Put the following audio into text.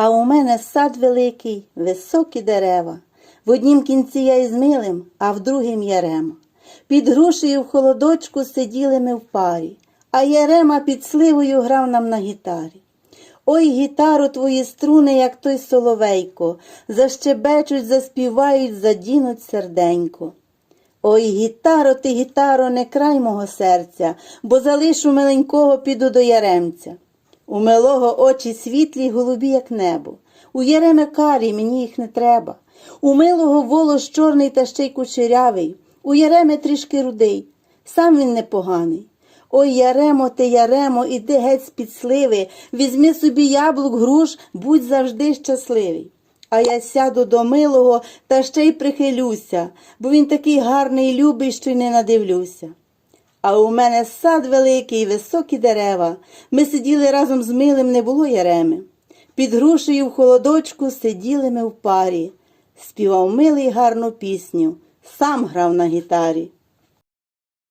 А у мене сад великий, високі дерева. В однім кінці я із милим, а в другім ярема. Під грушею в холодочку сиділи ми в парі, а ярема під сливою грав нам на гітарі. Ой, гітаро, твої струни, як той соловейко, защебечуть, заспівають, задінуть серденько. Ой, гітаро, ти, гітаро, не край мого серця, бо залишу миленького піду до яремця. У милого очі світлі, голубі, як небо. У Єреме карі, мені їх не треба. У милого волос чорний та ще й кучерявий. У Яреме трішки рудий. Сам він непоганий. Ой, Яремо, ти Яремо, іди геть з-під сливи, візьми собі яблук, груш, будь завжди щасливий. А я сяду до милого та ще й прихилюся, бо він такий гарний, любий, що й не надивлюся. А у мене сад великий, високі дерева. Ми сиділи разом з милим, не було яреми. Під грушею в холодочку сиділи ми в парі. Співав милий гарну пісню, сам грав на гітарі.